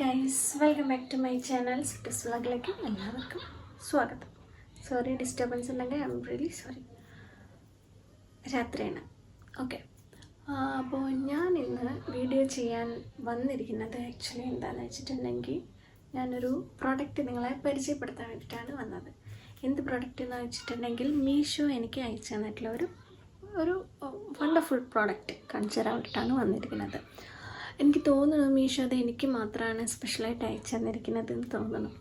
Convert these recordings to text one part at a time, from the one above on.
Guys welcome back to my channel സിറ്റസ് വ്ളോഗിലേക്ക് എല്ലാവർക്കും സ്വാഗതം. സോറി ഡിസ്റ്റർബൻസ് ഉണ്ടെങ്കിൽ ഐ എം റിയലി സോറി രാത്രിയാണ് ഓക്കെ അപ്പോൾ ഞാൻ ഇന്ന് വീഡിയോ ചെയ്യാൻ വന്നിരിക്കുന്നത് ആക്ച്വലി എന്താണെന്ന് വെച്ചിട്ടുണ്ടെങ്കിൽ ഞാനൊരു പ്രോഡക്റ്റ് നിങ്ങളെ പരിചയപ്പെടുത്താൻ വേണ്ടിയിട്ടാണ് വന്നത്. എന്ത് പ്രോഡക്റ്റ് എന്ന് വെച്ചിട്ടുണ്ടെങ്കിൽ മീഷോ എനിക്ക് അയച്ചു തന്നിട്ടുള്ള ഒരു ഒരു വണ്ടർഫുൾ പ്രോഡക്റ്റ് തരാൻ വേണ്ടിയിട്ടാണ് വന്നിരിക്കുന്നത്. എനിക്ക് തോന്നുന്നു മീഷോ അത് എനിക്ക് മാത്രമാണ് സ്പെഷ്യലായിട്ട് അയച്ചു തന്നിരിക്കുന്നത് എന്ന് തോന്നുന്നു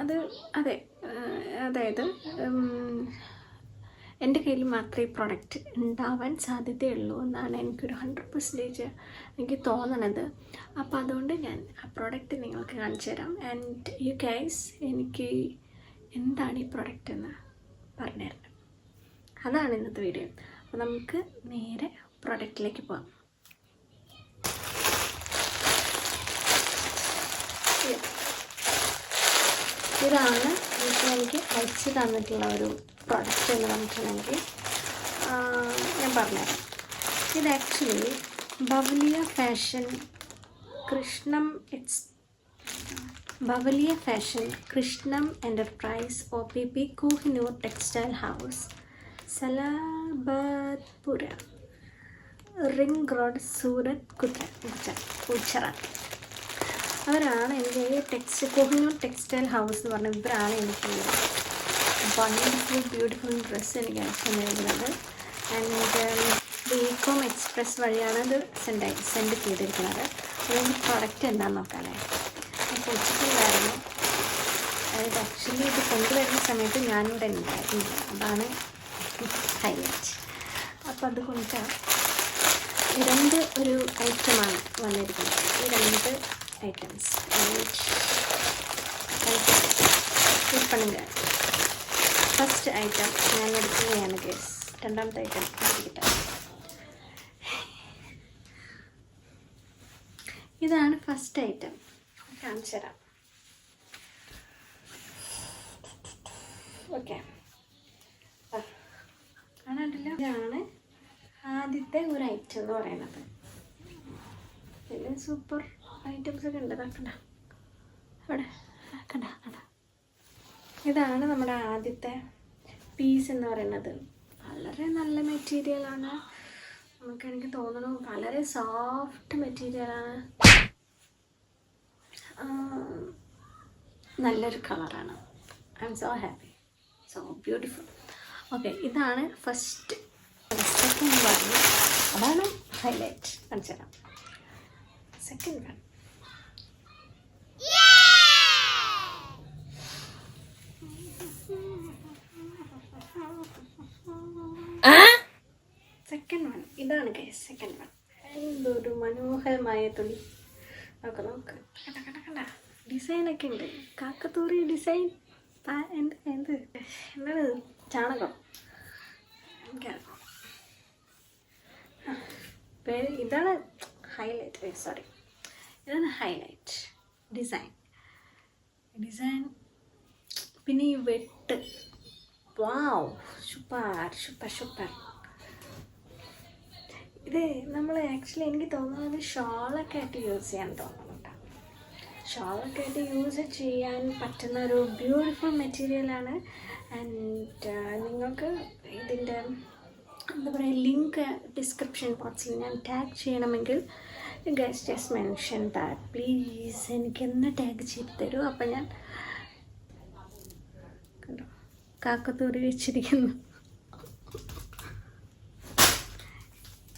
അത് അതെ അതായത് എന്റെ കയ്യിൽ മാത്രമേ ഈ പ്രൊഡക്റ്റ് ഉണ്ടാവാൻ സാധ്യതയുള്ളൂ എന്നാണ് എനിക്കൊരു ഹൺഡ്രഡ് പെർസെന്റേജ് എനിക്ക് തോന്നണത്. അപ്പോൾ അതുകൊണ്ട് ഞാൻ ആ പ്രോഡക്റ്റ് നിങ്ങൾക്ക് കാണിച്ചു തരാം. ആൻഡ് യു ഗൈസ് എനിക്ക് എന്താണ് ഈ പ്രൊഡക്റ്റ് എന്ന് പറഞ്ഞു തരണം. അതാണ് ഇന്നത്തെ വീഡിയോ അപ്പോൾ നമുക്ക് നേരെ പ്രൊഡക്റ്റിലേക്ക് പോകാം. ഇതാണ് ഇപ്പോൾ എനിക്ക് അയച്ചു തന്നിട്ടുള്ള ഒരു പ്രൊഡക്റ്റ് എന്ന് പറഞ്ഞിട്ടുണ്ടെങ്കിൽ ഞാൻ പറഞ്ഞുതരാം. ഇത് actually ബവലിയ fashion Krishnam it's ബവലിയ fashion Krishnam enterprise O P P Kohinoor textile house Salabatpura ring road Surat കുത്ര Gujarat അവരാണ് എന്റെ ടെക്സ്റ്റ് കൊഹിനൂർ ടെക്സ്റ്റൈൽ ഹൗസ് എന്ന് പറഞ്ഞ ഇവരാണ് എനിക്ക് വണ്ടർഫുൾ ബ്യൂട്ടിഫുൾ ഡ്രസ്സ് എനിക്ക് അയച്ചു തന്നിരിക്കുന്നത്. ആൻഡ് ബീകോം എക്സ്പ്രസ് വഴിയാണ് അത് സെൻഡ് സെൻഡ് ചെയ്തിരിക്കുന്നത്. അതുകൊണ്ട് പ്രൊഡക്റ്റ് എന്താണെന്ന് നോക്കാമല്ലേ? അപ്പോൾ ഉച്ചയ്ക്കുണ്ടായിരുന്നു അതായത് ആക്ച്വലി ഇത് കൊണ്ടുവരുന്ന സമയത്ത് ഞാനിവിടെ ഉണ്ടായിരുന്നില്ല അതാണ് ഹൈലൈറ്റ് അപ്പോൾ അതുകൊണ്ട് രണ്ട് ഒരു ഐറ്റമാണ് വന്നിരിക്കുന്നത്. ഈ രണ്ട് ഐറ്റംസ് ഉൾപ്പെടുക ഫസ്റ്റ് ഐറ്റം ഞാൻ എടുക്കുകയാണ് കേസ് രണ്ടാമത്തെ ഐറ്റം കിട്ടാം ഇതാണ് ഫസ്റ്റ് ഐറ്റം കാണിച്ചു തരാം. ഓക്കെ കാണാണ്ടല്ലോ ഇതാണ് ആദ്യത്തെ ഒരു ഐറ്റം എന്ന് പറയുന്നത്. പിന്നെ സൂപ്പർ ഐറ്റംസ് ഒക്കെ ഉണ്ട്. കണ്ട. അവിടെ. കണ്ട കണ്ട. ഇതാണ് നമ്മുടെ ആദ്യത്തെ പീസ് എന്ന് പറയുന്നത്. വളരെ നല്ല മെറ്റീരിയലാണ് നമുക്ക് എനിക്ക് തോന്നുന്നു വളരെ സോഫ്റ്റ് മെറ്റീരിയലാണ് നല്ലൊരു കളറാണ് I'm so happy so beautiful okay ഇതാണ് ഫസ്റ്റ് സെക്കൻഡ് വൺ അതാണ് ഹൈലൈറ്റ് കാണിച്ചു തരാം സെക്കൻഡ് വൺ സെക്കൻഡ് വൺ ഇതാണ് സെക്കൻഡ് വൺ എന്തൊരു മനോഹരമായ തുണി. നോക്ക് നോക്ക്. കണ്ട കണ്ട കണ്ട. ഡിസൈനൊക്കെ ഉണ്ട്. കാക്കത്തൂറി ഡിസൈൻ എന്ത് എന്ത്? എന്താണ്? ചാണകം. എനിക്കറിയാം പേര് ഇതാണ് ഹൈലൈറ്റ് സോറി ഇതാണ് ഹൈലൈറ്റ് ഡിസൈൻ ഡിസൈൻ പിന്നെ ഈ വെട്ട്. വാവ് സൂപ്പർ സൂപ്പർ സൂപ്പർ ഇത് നമ്മൾ ആക്ച്വലി എനിക്ക് തോന്നുന്നത് ഷോളൊക്കെ ആയിട്ട് യൂസ് ചെയ്യാൻ തോന്നുന്നുണ്ട്. ഷോളൊക്കെ ആയിട്ട് യൂസ് ചെയ്യാൻ പറ്റുന്ന ഒരു ബ്യൂട്ടിഫുൾ മെറ്റീരിയലാണ് ആൻഡ് നിങ്ങൾക്ക് ഇതിന്റെ എന്താ പറയുക ലിങ്ക് ഡിസ്ക്രിപ്ഷൻ ബോക്സിൽ ഞാൻ ടാഗ് ചെയ്യണമെങ്കിൽ guys just mention that please എനിക്കെന്ന് tag ചെയ്ത് തരൂ. അപ്പം ഞാൻ കണ്ടോ വെച്ചിരിക്കുന്നു.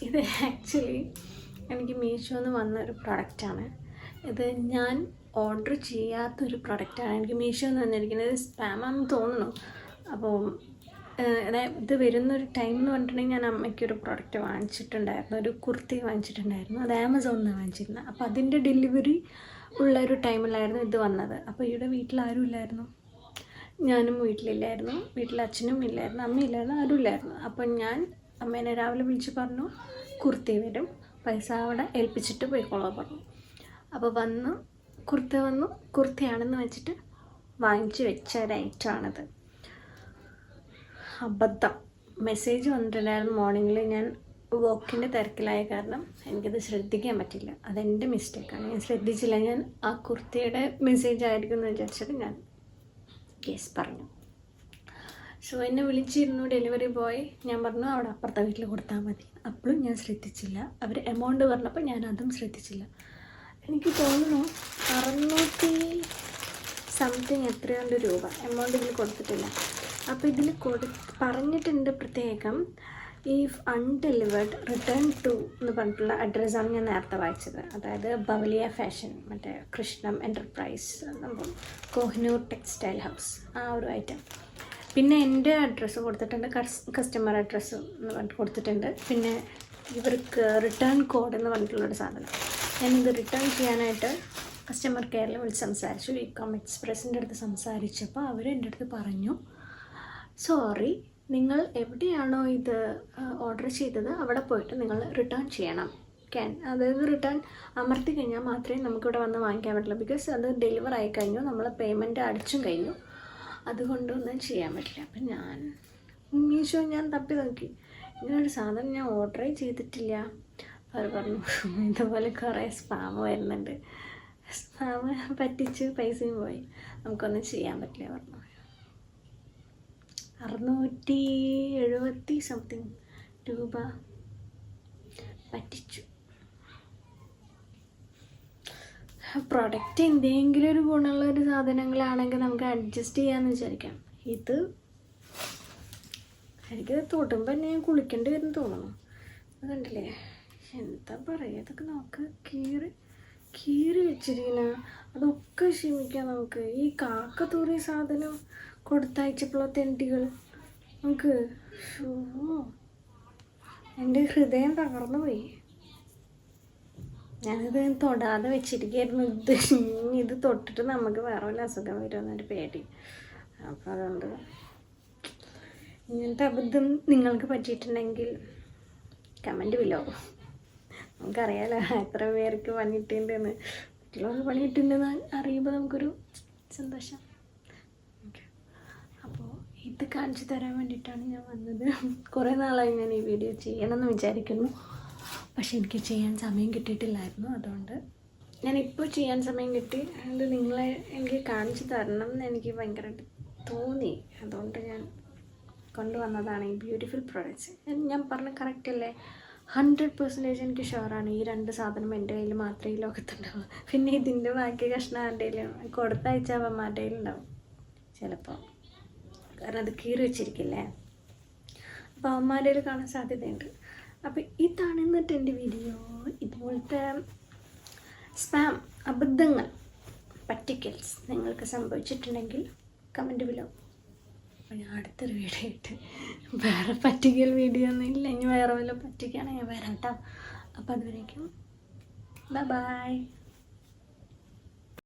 ഇത് ആക്ച്വലി എനിക്ക് മീഷോന്ന് വന്ന ഒരു പ്രൊഡക്റ്റാണ് ഇത് ഞാൻ ഓർഡർ ചെയ്യാത്തൊരു പ്രൊഡക്റ്റാണ് എനിക്ക് മീഷോന്ന് വന്നിരിക്കുന്നത് സ്പാമാണെന്ന് തോന്നുന്നു. അപ്പോൾ ഇത് വരുന്നൊരു ടൈം എന്ന് പറഞ്ഞിട്ടുണ്ടെങ്കിൽ ഞാൻ അമ്മയ്ക്കൊരു പ്രൊഡക്റ്റ് വാങ്ങിച്ചിട്ടുണ്ടായിരുന്നു. ഒരു കുർത്തി വാങ്ങിച്ചിട്ടുണ്ടായിരുന്നു. അത് ആമസോണിൽ നിന്ന് വാങ്ങിച്ചിരുന്നത് അപ്പോൾ അതിന്റെ ഡെലിവറി ഉള്ള ഒരു ടൈമിലായിരുന്നു ഇത് വന്നത്. അപ്പോൾ ഇവിടെ വീട്ടിൽ ആരും ഇല്ലായിരുന്നു. ഞാനും വീട്ടിലില്ലായിരുന്നു. വീട്ടിൽ അച്ഛനും ഇല്ലായിരുന്നു. അമ്മയില്ലായിരുന്നു ആരും ഇല്ലായിരുന്നു. അപ്പം ഞാൻ അമ്മേനെ രാവിലെ വിളിച്ച് പറഞ്ഞു കുർത്തി വരും. പൈസ അവിടെ ഏൽപ്പിച്ചിട്ട് പോയിക്കോളാൻ പറഞ്ഞു. അപ്പോൾ വന്ന് കുർത്ത വന്നു. കുർത്തയാണെന്ന് വെച്ചിട്ട് വാങ്ങിച്ചു വെച്ച ഒരൈറ്റമാണത് അബദ്ധം. മെസ്സേജ് വന്നിട്ടുണ്ടായിരുന്നു. മോർണിംഗിൽ ഞാൻ വോക്കിന്റെ തിരക്കിലായ കാരണം എനിക്കത് ശ്രദ്ധിക്കാൻ പറ്റില്ല. അതെന്റെ മിസ്റ്റേക്കാണ് ഞാൻ ശ്രദ്ധിച്ചില്ല. ഞാൻ ആ കുർത്തിയുടെ മെസ്സേജ് ആയിരിക്കും എന്ന് വിചാരിച്ചിട്ട് ഞാൻ. യെസ് പറഞ്ഞു. സോ എന്നെ വിളിച്ചിരുന്നു ഡെലിവറി ബോയ് ഞാൻ പറഞ്ഞു അവിടെ അപ്പുറത്തെ വീട്ടിൽ കൊടുത്താൽ മതി. അപ്പോഴും ഞാൻ ശ്രദ്ധിച്ചില്ല. അവർ എമൗണ്ട് പറഞ്ഞപ്പോൾ ഞാൻ അതും ശ്രദ്ധിച്ചില്ല. എനിക്ക് തോന്നുന്നു അറുന്നൂറ്റി സംതിങ് എത്രയുണ്ട് രൂപ. എമൗണ്ട് ഇതിൽ കൊടുത്തിട്ടില്ല. അപ്പോൾ ഇതിൽ കൊടു പറഞ്ഞിട്ടുണ്ട് പ്രത്യേകം ഈ അൺഡെലിവേർഡ് റിട്ടേൺ ടു എന്ന് പറഞ്ഞിട്ടുള്ള അഡ്രസ്സാണ് ഞാൻ നേരത്തെ വായിച്ചത്. അതായത് ബവലിയ ഫാഷൻ മറ്റേ കൃഷ്ണം എന്റർപ്രൈസ് കോഹിനൂർ ടെക്സ്റ്റൈൽ ഹൗസ് ആ ഒരു ഐറ്റം പിന്നെ എന്റെ അഡ്രസ്സ് കൊടുത്തിട്ടുണ്ട് കസ്റ്റമർ അഡ്രസ്സ് എന്ന് പറഞ്ഞിട്ട് കൊടുത്തിട്ടുണ്ട്. പിന്നെ ഇവർക്ക് റിട്ടേൺ കോഡ് എന്ന് പറഞ്ഞിട്ടുള്ളൊരു സാധനം. ഞാനിത് റിട്ടേൺ ചെയ്യാനായിട്ട് കസ്റ്റമർ കെയറിൽ വിളിച്ച് സംസാരിച്ചു. ഈ കോം എക്സ്പ്രസിന്റെ അടുത്ത് സംസാരിച്ചപ്പോൾ അവർ എന്റെ അടുത്ത് പറഞ്ഞു സോറി നിങ്ങൾ എവിടെയാണോ ഇത് ഓർഡർ ചെയ്തത്? അവിടെ പോയിട്ട് നിങ്ങൾ റിട്ടേൺ ചെയ്യണം. ക്യാൻ അതായത് റിട്ടേൺ അമർത്തി കഴിഞ്ഞാൽ മാത്രമേ നമുക്കിവിടെ വന്ന് വാങ്ങിക്കാൻ പറ്റുള്ളൂ. ബിക്കോസ് അത് ഡെലിവർ ആയി കഴിഞ്ഞു നമ്മൾ പേയ്മെന്റ് അടിച്ചും കഴിഞ്ഞു. അതുകൊണ്ടൊന്നും ചെയ്യാൻ പറ്റില്ല. അപ്പം ഞാൻ മീഷോ ഞാൻ തപ്പി നോക്കി. ഇങ്ങനൊരു സാധനം ഞാൻ ഓർഡറേ ചെയ്തിട്ടില്ല. അവർ പറഞ്ഞു ഇതുപോലെ കുറേ സ്പാം വരുന്നുണ്ട്. സ്പാം പറ്റിച്ച് പൈസയും പോയി. നമുക്കൊന്നും ചെയ്യാൻ പറ്റില്ല പറഞ്ഞു. അറുന്നൂറ്റി എഴുപത്തി സംതിങ് രൂപ പറ്റിച്ചു. പ്രൊഡക്റ്റ് എന്തെങ്കിലും ഒരു ഗുണമുള്ള ഒരു സാധനങ്ങളാണെങ്കിൽ നമുക്ക് അഡ്ജസ്റ്റ് ചെയ്യാമെന്ന് വിചാരിക്കാം. ഇത് എനിക്ക് തൊടുമ്പോൾ തന്നെ ഞാൻ കുളിക്കേണ്ടി വരും തോന്നുന്നു. അതുണ്ടല്ലേ എന്താ പറയുക ഇതൊക്കെ നമുക്ക് കീറി കീറി വെച്ചിരിക്കുന്ന അതൊക്കെ ക്ഷമിക്കാം നമുക്ക്. ഈ കാക്ക തൂറിയ സാധനം കൊടുത്തയച്ചപ്പോഴുള്ള തെണ്ടികൾ നമുക്ക് എന്റെ ഹൃദയം തകർന്നു പോയി ഞാനിത് തൊടാതെ വെച്ചിരിക്കുകയായിരുന്നു ഇത് ഇത് തൊട്ടിട്ട് നമുക്ക് വേറെ വല്ല അസുഖം വരുമെന്നൊരു പേടി. അപ്പം അതുകൊണ്ട് ഇങ്ങനത്തെ അബദ്ധം നിങ്ങൾക്ക് പറ്റിയിട്ടുണ്ടെങ്കിൽ കമന്റ് ബിലോ നമുക്കറിയാലോ എത്ര പേർക്ക് പണിയിട്ടുണ്ടെന്ന്. മറ്റുള്ളവർക്ക് പണിയിട്ടുണ്ടെന്ന് അറിയുമ്പോൾ നമുക്കൊരു സന്തോഷം. അപ്പോൾ ഇത് കാണിച്ചു തരാൻ വേണ്ടിയിട്ടാണ് ഞാൻ വന്നത്. കുറേ നാളായി ഞാൻ ഈ വീഡിയോ ചെയ്യണമെന്ന് വിചാരിക്കുന്നു. പക്ഷെ എനിക്ക് ചെയ്യാൻ സമയം കിട്ടിയിട്ടില്ലായിരുന്നു. അതുകൊണ്ട് ഞാൻ ഇപ്പോൾ ചെയ്യാൻ സമയം കിട്ടി. അത് നിങ്ങളെ എനിക്ക് കാണിച്ചു തരണം എന്ന് എനിക്ക് ഭയങ്കരമായിട്ട് തോന്നി. അതുകൊണ്ട് ഞാൻ കൊണ്ടുവന്നതാണ് ഈ ബ്യൂട്ടിഫുൾ പ്രോഡക്റ്റ്സ് ഞാൻ പറഞ്ഞ കറക്റ്റ് അല്ലേ? ഹൺഡ്രഡ് പെർസെന്റേജ് എനിക്ക് ഷുവറാണ് ഈ രണ്ട് സാധനം എന്റെ കയ്യിൽ മാത്രമേ ഈ ലോകത്തുണ്ടാവും. പിന്നെ ഇതിന്റെ ബാക്കി കഷ്ണം ആരുടെ കയ്യിൽ കൊടുത്തയച്ച അവന്മാരുടെ കയ്യിലുണ്ടാവും ചിലപ്പോൾ. കാരണം അത് കീറി വെച്ചിരിക്കില്ലേ? അപ്പോൾ അവന്മാരുടെ കയ്യിൽ കാണാൻ സാധ്യതയുണ്ട്. അപ്പോൾ ഇതാണ് ഇന്നത്തെ എന്റെ വീഡിയോ ഇതുപോലത്തെ സ്പാം അബദ്ധങ്ങൾ പറ്റിക്കൽസ് നിങ്ങൾക്ക് സംഭവിച്ചിട്ടുണ്ടെങ്കിൽ കമന്റ് ബിലോ അപ്പോൾ ഞാൻ അടുത്തൊരു വീഡിയോ ആയിട്ട് വേറെ പറ്റിക്കൽ വീഡിയോ ഒന്നും ഇല്ല. ഇനി വേറെ വല്ല പറ്റിക്കുകയാണെങ്കിൽ ഞാൻ വരാം കേട്ടോ അപ്പോൾ അതുവരേക്കും. Bye bye